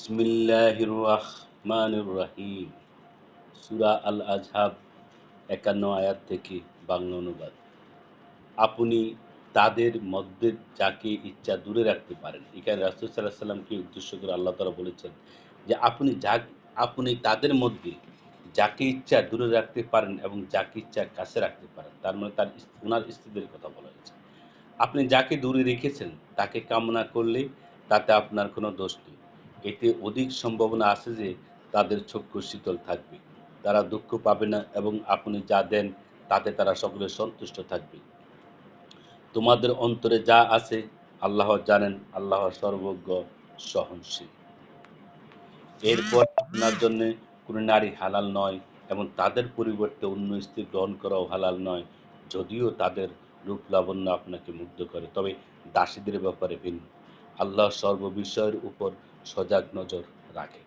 বিসমিল্লাহির রহমানির রহিম সূরা আল আজহাব একান্ন আয়াত থেকে বাংলা অনুবাদ। আপনি তাদের মধ্যে যাকে ইচ্ছা দূরে রাখতে পারেন। এখানে রাসুল সাল্লাহ সাল্লামকে উদ্দেশ্য করে আল্লাহ তালা বলেছেন যে, আপনি যা, আপনি তাদের মধ্যে যাকে ইচ্ছা দূরে রাখতে পারেন এবং যাকে ইচ্ছা কাছে রাখতে পারেন, তার মানে তার ওনার স্ত্রীদের কথা বলা হয়েছে। আপনি যাকে দূরে রেখেছেন, তাকে কামনা করলে তাতে আপনার কোনো দোষ নেই। এতে অধিক সম্ভাবনা আছে যে তাদের চক্ষু শীতল থাকবে। তারা দুঃখ পাবে না এবং আপনি যা দেন তাতে তারা সকলে সন্তুষ্ট থাকবে। তোমাদের অন্তরে যা আছে, আল্লাহ জানেন, আল্লাহ সর্বজ্ঞ সহনশীল। এরপর আপনার জন্য কোনো নারী হালাল নয় এবং তাদের পরিবর্তে অন্য স্ত্রী গ্রহণ করাও হালাল নয়, যদিও তাদের রূপ লাবণ্য আপনাকে মুগ্ধ করে। তবে দাসীদের ব্যাপারে ভিন্ন। আল্লাহ সর্ববিষয়ের উপর সজাগ নজর রাখেন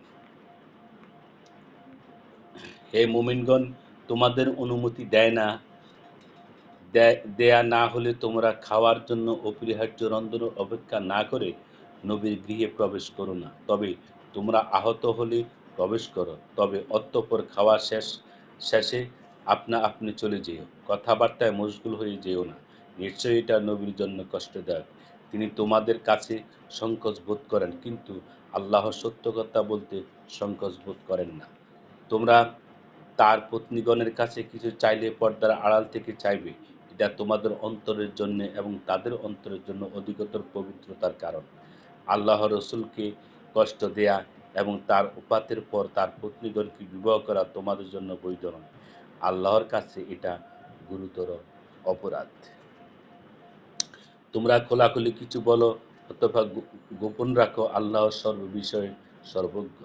হে মুমিনগণ, তোমাদের অনুমতি দেয় না। দেয়া না হলে তোমরা খাওয়ার জন্য অপরিহার্য রন্ধনের অপেক্ষা না করে নবীর গৃহে প্রবেশ করো না। তবে তোমরা আহত হলে প্রবেশ করো। তবে অতঃপর খাওয়া শেষ, শেষে আপনা আপনি চলে যেও। কথাবার্তায় মশগুল হয়ে যেও না। নিশ্চয়ই এটা নবীর জন্য কষ্টদায়ক। তিনি তোমাদের কাছে সংকোচ বোধ করেন, কিন্তু আল্লাহ সত্য কথা বলতে সংকোচ বোধ করেন না। তোমরা তার পত্নীগণের কাছে কিছু চাইলে পর্দার আড়াল থেকে চাইবে। এটা তোমাদের অন্তরের জন্য এবং তাদের অন্তরের জন্য অধিকতর পবিত্রতার কারণ। আল্লাহ রসুলকে কষ্ট দেয়া এবং তার উপাতের পর তার পত্নীগণকে বিবাহ করা তোমাদের জন্য বৈধ নয়। আল্লাহর কাছে এটা গুরুতর অপরাধ। তোমরা খোলাখুলি কিছু বলো, অথবা গোপন রাখো আল্লাহ সর্ববিষয়ে সর্বজ্ঞ।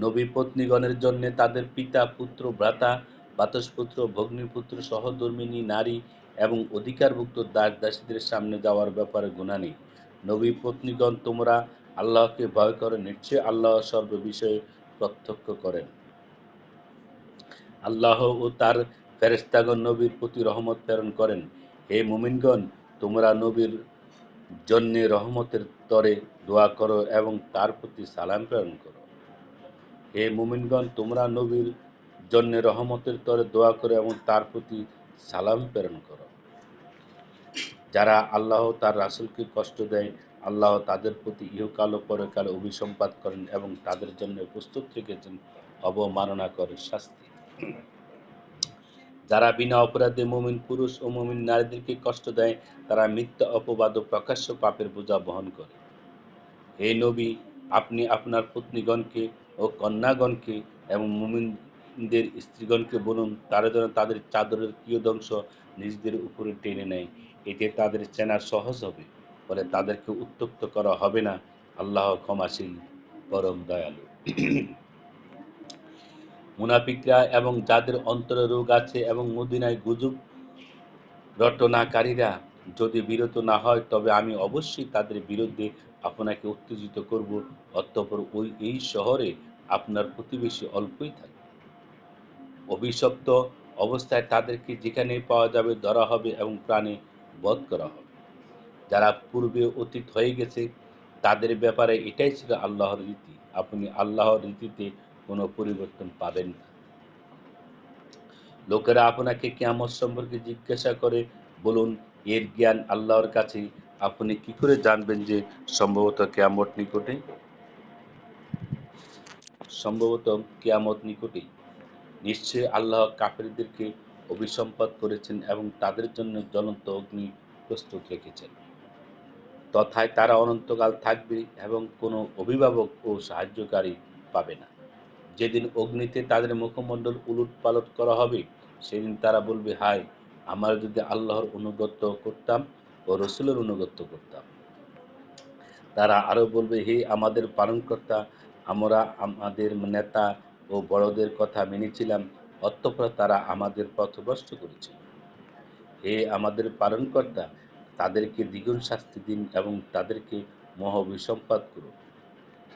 নবী পত্নীগণের জন্য তাদের পিতা, পুত্র, ভ্রাতা, বাতসপুত্র, ভগ্নিপুত্র, সহধর্মিনী, নারী এবং অধিকারভুক্ত দাস দাসীদের সামনে যাওয়ার ব্যাপারে গুণা নেই। নবী পত্নীগণ তোমরা আল্লাহকে ভয় করে, নিশ্চয় আল্লাহ সর্ববিষয়ে প্রত্যক্ষ করেন। আল্লাহ ও তার ফেরেস্তাগণ নবীর প্রতি রহমত প্রেরণ করেন। হে মুমিনগণ তোমরা নবীর জন্যে রহমতের তরে দোয়া করো এবং তার প্রতি সালাম প্রেরণ করো। হে মুমিনগণ, তোমরা নবীর জন্য রহমতের তরে দোয়া করো এবং তার প্রতি সালাম প্রেরণ করো। যারা আল্লাহ তার রাসুলকে কষ্ট দেয়, আল্লাহ তাদের প্রতি ইহকাল ও পরকালে অভিসম্পাত করেন এবং তাদের জন্য প্রস্তুত রেখেছেন, অবমাননা করে শাস্তি। যারা বিনা অপরাধে মুমিন পুরুষ ও মুমিন নারীদেরকে কষ্ট দেয়, তারা মিথ্যা অপবাদ ও প্রকাশ্য পাপের বোঝা বহন করে। হে নবী, আপনি আপনার পত্নীগণকে ও কন্যাগণকে এবং মুমিনদের স্ত্রীগণকে বলুন, তারা যেন তাদের চাদরের কিয়দংশ নিজেদের উপরে টেনে নেয়। এতে তাদের চেনা সহজ হবে, ফলে তাদেরকে উত্তক্ত করা হবে না। আল্লাহ ক্ষমাশীল, পরম দয়ালু। মুনাফিকরা এবং যাদের অন্তরে রোগ আছে এবং মদিনায় গুজব রটনাকারীরা যদি বিরত না হয়, তবে আমি অবশ্যই তাদের বিরুদ্ধে আপনাকে উত্তেজিত করব। অতঃপর ওই, এই শহরে আপনার প্রতিবেশী অল্পই থাকবে। অভিশপ্ত অবস্থায় তাদেরকে যেখানে পাওয়া যাবে ধরা হবে এবং প্রাণে বধ করা হবে। যারা পূর্বে অতীত হয়ে গেছে, তাদের ব্যাপারে এটাই ছিল আল্লাহর রীতি। আপনি আল্লাহর রীতিতে কোনো পরিবর্তন পাবেন না। লোকেরা আপনাকে কিয়ামত সম্পর্কে জিজ্ঞাসা করে, বলুন, এর জ্ঞান আল্লাহর কাছে আপনি কি করে জানবেন যে সম্ভবত কিয়ামত নিকটে সম্ভবত কিয়ামত নিকটে নিশ্চয়ই আল্লাহ কাফেরদেরকে অভিসম্পাদ করেছেন এবং তাদের জন্য জ্বলন্ত অগ্নি প্রস্তুত রেখেছেন। তথায় তারা অনন্তকাল থাকবে এবং কোনো অভিভাবক ও সাহায্যকারী পাবে না। যেদিন অগ্নিতে তাদের মুখমণ্ডল উলট পালট করা হবে, সেদিন তারা বলবে, হায়, আমরা যদি আল্লাহর অনুগত্য করতাম ও রসুলের অনুগত্য করতাম। তারা আরও বলবে, হে আমাদের পালনকর্তা, আমরা আমাদের নেতা ও বড়দের কথা মেনেছিলাম, অতঃপর তারা আমাদের পথভ্রষ্ট করেছিল। হে আমাদের পালনকর্তা, তাদেরকে দ্বিগুণ শাস্তি দিন এবং তাদেরকে মহ বিসম্পাদ করুন।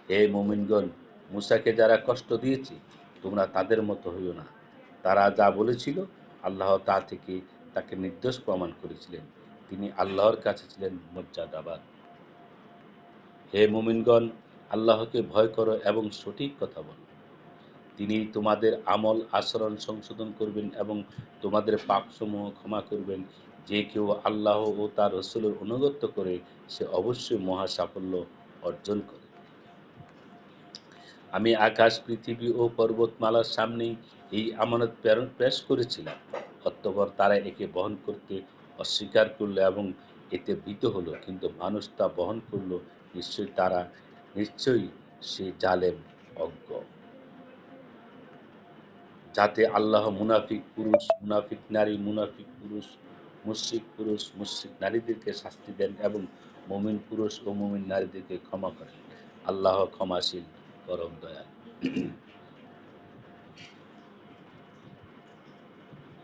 হে মোমিনগণ মুসাকে যারা কষ্ট দিয়েছে, তোমরা তাদের মতো হইও না। তারা যা বলেছিল, আল্লাহ তা থেকে তাকে নির্দোষ প্রমাণ করেছিলেন। তিনি আল্লাহর কাছে ছিলেন মর্যাদাবান। হে মুমিনগণ, আল্লাহকে ভয় করো এবং সঠিক কথা বলো। তিনি তোমাদের আমল, আচরণ সংশোধন করবেন এবং তোমাদের পাপসমূহ ক্ষমা করবেন। যে কেউ আল্লাহ ও তার রসুলের অনুগত্য করে, সে অবশ্যই মহা সাফল্য অর্জন করে। আমি আকাশ, পৃথিবী ও পর্বতমালার সামনেই এই আমানত প্রেরণ পেশ করেছিলাম। অতঃপর তারা একে বহন করতে অস্বীকার করল এবং এতে ভীত হলো, কিন্তু মানুষ তা বহন করল নিশ্চয়ই তারা, নিশ্চয়ই সে জালেম, অজ্ঞ। যাতে আল্লাহ মুনাফিক পুরুষ, মুনাফিক নারী, মুনাফিক পুরুষ, মুশ্রিক পুরুষ, মুশ্রিক নারীদেরকে শাস্তি দেন এবং মমিন পুরুষ ও মমিন নারীদেরকে ক্ষমা করেন। আল্লাহ ক্ষমাশীল। পরম দয়াল